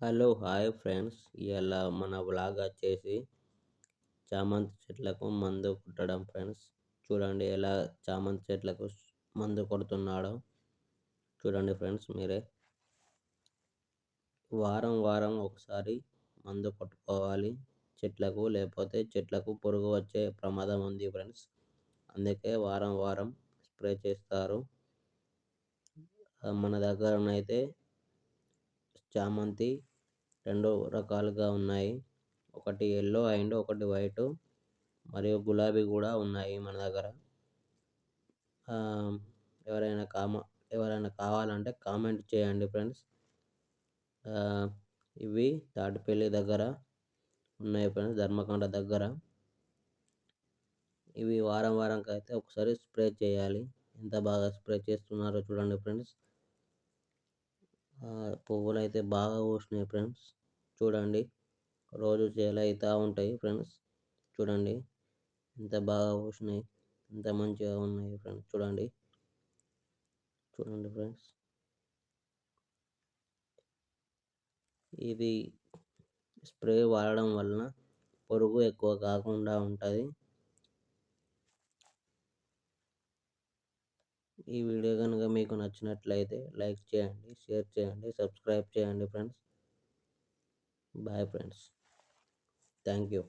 Hello hi friends. ఇవాళ మన blog వచ్చేసి చామంతి చెట్లకు మందు కొట్టడం ఫ్రెండ్స్. చూడండి ఎలా చామంతి చెట్లకు మందు కొడుతున్నాడో. చూడండి ఫ్రెండ్స్ మీరే. వారం వారం ఒకసారి మందు కొట్టుకోవాలి చెట్లకు లేకపోతే చెట్లకు పురుగు వచ్చే ప్రమాదం ఉంది ఫ్రెండ్స్. అందుకే వారం వారం స్ప్రే చేస్తారు. మన దగ్గరనైతే చామంతి రెండు రకాలుగా ఉన్నాయి. ఒకటి ఎల్లో అండ్ ఒకటి వైట్ మరియు గులాబీ కూడా ఉన్నాయి మన దగ్గర. ఎవరైనా కామ ఎవరైనా కావాలంటే కామెంట్ చేయండి ఫ్రెండ్స్ ఇవి తాటిపల్లి దగ్గర ఉన్నాయి ఫ్రెండ్స్ ధర్మకొండ దగ్గర. ఇవి వారం వారంకి అయితే ఒకసారి స్ప్రే చేయాలి. ఎంత బాగా స్ప్రే చేస్తున్నారో చూడండి ఫ్రెండ్స్ పువ్వులు అయితే బాగా పూసినాయి ఫ్రెండ్స్. చూడండి రోజు చేలు అవుతూ ఉంటాయి ఫ్రెండ్స్. చూడండి ఎంత బాగా పూసినాయి ఎంత మంచిగా ఉన్నాయి ఫ్రెండ్స్. చూడండి చూడండి ఫ్రెండ్స్. ఇది స్ప్రే వాడడం వలన పురుగు ఎక్కువ కాకుండా ఉంటుంది. ఈ వీడియో కనుక మీకు నచ్చినట్లయితే లైక్ చేయండి షేర్ చేయండి సబ్స్క్రైబ్ చేయండి friends. Bye friends. Thank you